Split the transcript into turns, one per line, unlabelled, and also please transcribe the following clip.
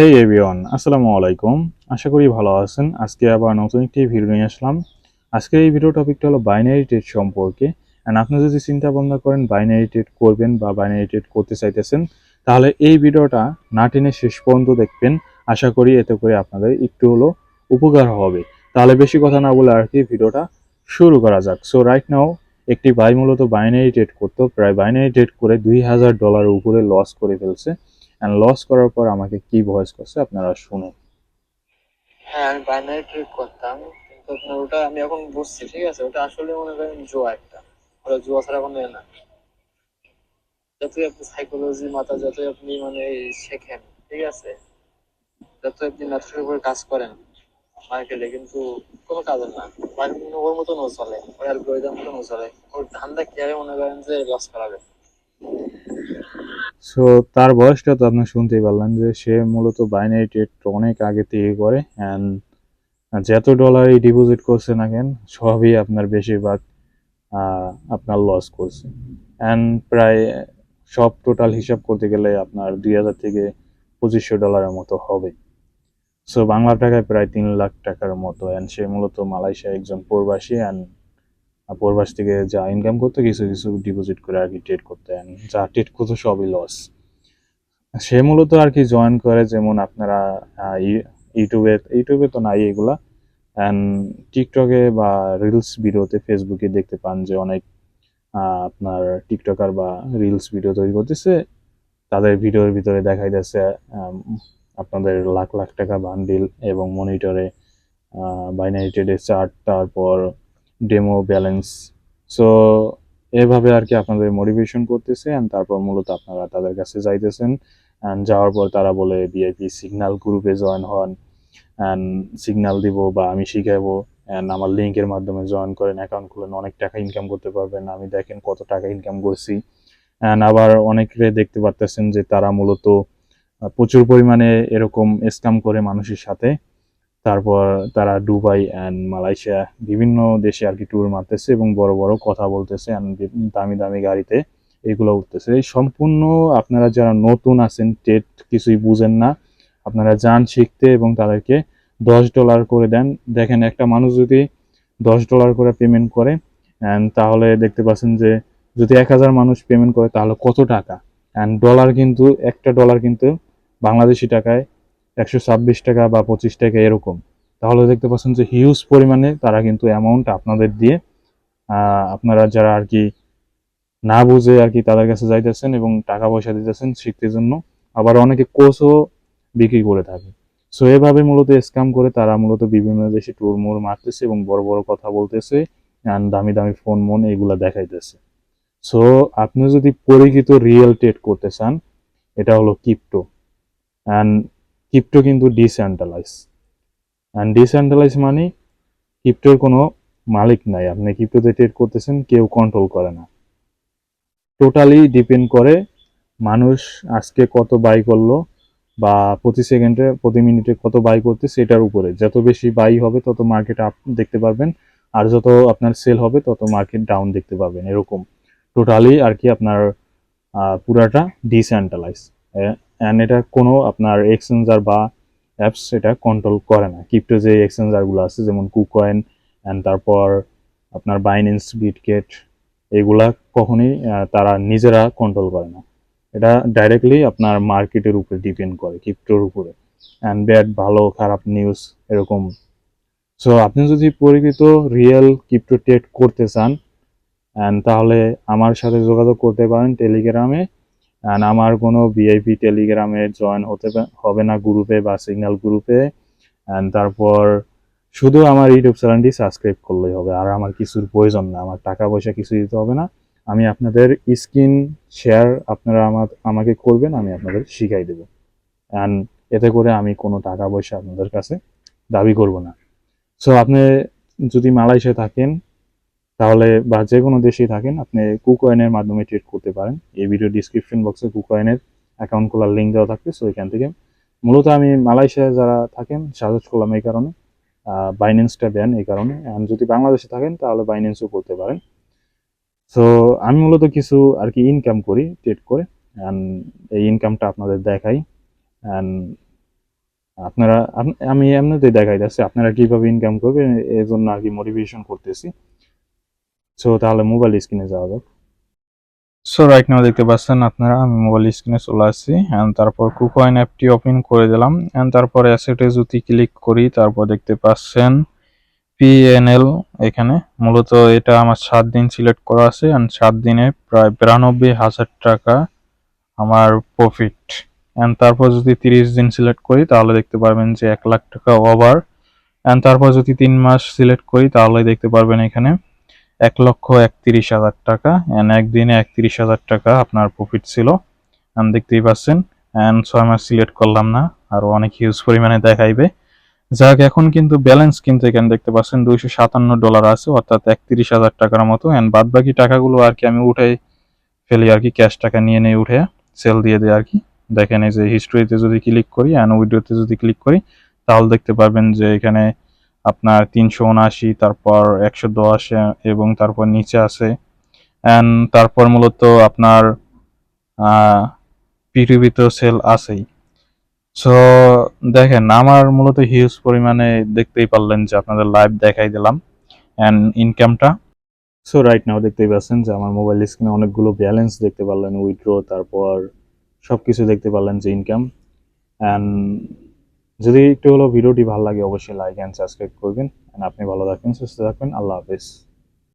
হেই everyone আসসালামু আলাইকুম। আশা করি ভালো আছেন। আজকে আবার নতুন একটি ভিডিও নিয়ে আসলাম। আজকের এই ভিডিও টপিকটা হলো বাইনারি ট্রেড সম্পর্কে। অ্যান্ড আপনি যদি চিন্তা ভাবনা করেন বাইনারি ট্রেড করবেন বা বাইনারি ট্রেড করতে চাইতেছেন, তাহলে এই ভিডিওটা না টেনে শেষ পর্যন্ত দেখবেন। আশা করি এতে করে আপনাদের একটু হলো উপকার হবে। তাহলে বেশি কথা না বলে আর কি ভিডিওটা শুরু করা যাক। সো রাইট নাও একটি ভাই মূলত বাইনারি ট্রেড করতো। প্রায় বাইনারি ট্রেড করে দুই হাজার ডলারের উপরে লস করে ফেলছে। অ্যান্ড লস করার পর আমাকে কি ভয়েস করছে আপনারা শুনুন।
হ্যাঁ আমি বাইনারি ট্রেড করতাম, কিন্তু ওটা আমি এখন বুঝছি, ঠিক আছে? ওটা আসলে মনে করেন জুয়া একটা। ওটা জুয়া ছাড়া কোনো এ না। যতই আপনি সাইকোলজি মাথা, যতই আপনি মানে শেখেন, ঠিক আছে? যতই আপনি ম্যাথের উপর কাজ করেন মার্কেটে, কিন্তু কোনো কাজের না। ওর মতন ও চলে, ওর অ্যালগোরিদম মতন ও চলে। ওর ধান্দা কেয়ারে মনে করেন যে লস করাবে?
সো তার বয়সটা তো আপনার শুনতেই পারলেন যে সে মূলত বাইনারি ট্রেড অনেক আগে থেকে করে অ্যান্ড যত ডলারই ডিপোজিট করছে না কেন, সবই আপনার বেশিরভাগ আপনার লস করছে। অ্যান্ড প্রায় সব টোটাল হিসাব করতে গেলে আপনার দুই হাজার থেকে পঁচিশশো ডলারের মতো হবে। সো বাংলা টাকায় প্রায় তিন লাখ টাকার মতো অ্যান্ড সে মূলত মালয়েশিয়া একজন প্রবাসী অ্যান্ড প্রবাস থেকে যা ইনকাম করতে কিছু কিছু ডিপোজিট করে আর কি ট্রেড করতে and যা ট্রেড করতো সবই লস সে মূলত আর কি জয়েন করে যেমন আপনারা ইউটিউবে ইউটিউবে তো নাই এগুলা। অ্যান্ড টিকটকে বা রিলস ভিডিওতে ফেসবুকে দেখতে পান যে অনেক আপনার টিকটকার বা রিলস ভিডিও তৈরি করতেছে। তাদের ভিডিওর ভিতরে দেখাই যাচ্ছে আপনাদের লাখ লাখ টাকা বান্ডিল এবং মনিটরে বাইনারি ট্রেডের চার্ট তারপর ডেমো ব্যালেন্স সো এভাবে আর কি আপনাদের মোটিভেশন করতেছে অ্যান্ড তারপর মূলত আপনারা তাদের কাছে যাইতেছেন। অ্যান্ড যাওয়ার পর তারা বলে ভিআইপি সিগনাল গ্রুপে জয়েন হন। অ্যান্ড সিগন্যাল দিব বা আমি শিখাবো অ্যান্ড আমার লিঙ্কের মাধ্যমে জয়েন করেন অ্যাকাউন্ট খুলেন, অনেক টাকা ইনকাম করতে পারবেন। আমি দেখেন কত টাকা ইনকাম করছি। অ্যান্ড আবার অনেকে দেখতে পারতেছেন যে তারা মূলত প্রচুর পরিমাণে এরকম স্ক্যাম করে মানুষের সাথে। তারপর তারা দুবাই অ্যান্ড মালয়েশিয়া বিভিন্ন দেশে আর কি ট্যুর মারতেছে এবং বড় বড় কথা বলতেছে দামি দামি গাড়িতে এগুলো উঠতেছে। এই সম্পূর্ণ আপনারা যারা নতুন আছেন, টেট কিছুই বুঝেন না, আপনারা যান শিখতে এবং তাদেরকে দশ ডলার করে দেন। দেখেন একটা মানুষ যদি দশ ডলার করে পেমেন্ট করে অ্যান্ড তাহলে দেখতে পাচ্ছেন যে যদি এক হাজার মানুষ পেমেন্ট করে তাহলে কত টাকা? অ্যান্ড ডলার কিন্তু, একটা ডলার কিন্তু বাংলাদেশি টাকায় একশো ছাব্বিশ টাকা বা পঁচিশ টাকা এরকম। তাহলে দেখতে পাচ্ছেন যে হিউজ পরিমাণে তারা কিন্তু অ্যামাউন্ট আপনাদের দিয়ে আপনারা যারা আর কি না বুঝে আর কি তাদের কাছে যাইতেছেন এবং টাকা পয়সা দিতেছেন শিখতে জন্য, আবার অনেকে কোর্সও বিক্রি করে থাকে। সো এভাবে মূলত স্ক্যাম করে তারা মূলত বিভিন্ন দেশে টুর মুর মারতেছে এবং বড় বড় কথা বলতেছে and দামি দামি ফোন মন এগুলা দেখাইতেছে। সো আপনি যদি পরিচিত রিয়েল ট্রেড করতে চান, এটা হলো ক্রিপ্টো অ্যান্ড ক্রিপ্টো কিন্তু ডিসেন্ট্রালাইজ অ্যান্ড ডিসেন্ট্রালাইজ মানে ক্রিপ্টোর কোনো মালিক নাই। আপনি ক্রিপ্টোতে ট্রেড করতেছেন, কেউ কন্ট্রোল করে না। টোটালি ডিপেন্ড করে মানুষ আজকে কত বাই করল বা প্রতি সেকেন্ডে প্রতি মিনিটে কত বাই করতে সেটার উপরে। যত বেশি বাই হবে, তত মার্কেট আপ দেখতে পারবেন। আর যত আপনার সেল হবে, তত মার্কেট ডাউন দেখতে পাবেন এরকম। টোটালি আর কি আপনার পুরাটা ডিসেন্ট্রালাইজ অ্যান্ড এটা কোনো আপনার এক্সচেঞ্জার বা অ্যাপস এটা কন্ট্রোল করে না। ক্রিপ্টো যে এক্সচেঞ্জারগুলো আছে, যেমন কুকয়েন অ্যান্ড তারপর আপনার বাইন্যান্স বিটকেট এগুলা কখনোই তারা নিজেরা কন্ট্রোল করে না। এটা ডাইরেক্টলি আপনার মার্কেটের উপরে ডিপেন্ড করে ক্রিপ্টোর উপরে। অ্যান্ড ব্যাড ভালো, খারাপ নিউজ এরকম। সো আপনি যদি পরিচিত রিয়েল ক্রিপ্টো ট্রেড করতে চান অ্যান্ড তাহলে আমার সাথে যোগাযোগ করতে পারেন টেলিগ্রামে অ্যান্ড আমার কোনো ভিআইপি টেলিগ্রামে জয়েন হতে হবে না গ্রুপে বা সিগন্যাল গ্রুপে অ্যান্ড তারপর শুধু আমার ইউটিউব চ্যানেলটি সাবস্ক্রাইব করলেই হবে। আর আমার কিছুর প্রয়োজন না, আমার টাকা পয়সা কিছু দিতে হবে না। আমি আপনাদের স্ক্রিন শেয়ার আপনারা আমার আমাকে করবেন, আমি আপনাদের শিখাই দেবো। অ্যান্ড এতে করে আমি কোনো টাকা পয়সা আপনাদের কাছে দাবি করব না। সো আপনি যদি মালয়েশিয়া থাকেন তাহলে বা যে কোনো দেশেই থাকেন, আপনি কুকয়েনের মাধ্যমে ট্রেড করতে পারেন। এই ভিডিও ডিসক্রিপশন বক্সে কুকয়েনের অ্যাকাউন্ট খোলার লিঙ্ক দেওয়া থাকবে। সো এখান থেকে মূলত আমি মালয়েশিয়ায় যারা থাকেন সাজেস্ট করলাম এই কারণে। বাইন্যান্সটা দেন এই কারণে। আর যদি বাংলাদেশে থাকেন, তাহলে বাইন্যান্সও করতে পারেন। সো আমি মূলত কিছু আর কি ইনকাম করি ট্রেড করে। অ্যান্ড এই ইনকামটা আপনাদের দেখাই। অ্যান্ড আপনারা, আমি এমনিতেই দেখাই যাচ্ছে আপনারা কীভাবে ইনকাম করবেন এই জন্য আর কি মোটিভেশন করতেছি। সো তাহলে মোবাইল স্ক্রিনে যাওয়া যাক। সো রাইট নাও দেখতে পাচ্ছেন আপনারা, আমি মোবাইল স্ক্রিনে চলে আসছি। অ্যান্ড তারপর কুকয়েন অ্যাপটি ওপেন করে দিলাম। অ্যান্ড তারপর অ্যাসেটে যদি ক্লিক করি, তারপর দেখতে পাচ্ছেন পিএনএল এখানে। মূলত এটা আমার সাত দিন সিলেক্ট করা আছে। অ্যান্ড সাত দিনে প্রায় বিরানব্বই হাজার টাকা আমার প্রফিট অ্যান্ড তারপর যদি তিরিশ দিন সিলেক্ট করি, তাহলে দেখতে পারবেন যে এক লাখ টাকা ওভার অ্যান্ড তারপর যদি তিন মাস সিলেক্ট করি, তাহলে দেখতে পারবেন এখানে এক লক্ষ একত্রিশ হাজার টাকা অ্যান্ড একদিনে একত্রিশ হাজার টাকা আপনার প্রফিট ছিল। অ্যান্ড দেখতেই পাচ্ছেন অ্যান্ড ছয় মাস সিলেক্ট করলাম না আরও অনেক হিউজ পরিমাণে দেখাইবে। যাক, এখন কিন্তু ব্যালেন্স কিন্তু এখানে দেখতে পাচ্ছেন, দুইশো সাতান্ন ডলার আছে, অর্থাৎ একত্রিশ হাজার টাকার মতো। অ্যান্ড বাদ বাকি টাকাগুলো আর কি আমি উঠে ফেলি আর কি ক্যাশ টাকা নিয়ে নিয়ে উঠে সেল দিয়ে দিই আর কি। দেখেন এই যে হিস্ট্রিতে যদি ক্লিক করি অ্যান্ড উইডোতে যদি ক্লিক করি, তাহলে দেখতে পারবেন যে এখানে আপনার তিনশো উনআশি, তারপর একশো দশ এবং তারপর নিচে আছে। অ্যান্ড তারপর মূলত আপনার পৃথিবীতেও সেল আছেই। সো দেখেন, আমার মূলত হিউজ পরিমাণে দেখতেই পারলেন যে আপনাদের লাইভ দেখাই দিলাম। অ্যান্ড ইনকামটা সো রাইট নাও দেখতেই পাচ্ছেন যে আমার মোবাইল স্ক্রিনে অনেকগুলো ব্যালেন্স দেখতে পারলেন উইথড্র তারপর সব কিছু দেখতে পারলেন যে ইনকাম অ্যান্ড যদি একটু হলো ভিডিওটি ভালো লাগে, অবশ্যই লাইক অ্যান্ড সাবস্ক্রাইব করবেন। আপনি ভালো থাকবেন, সুস্থ থাকবেন। আল্লাহ হাফেজ।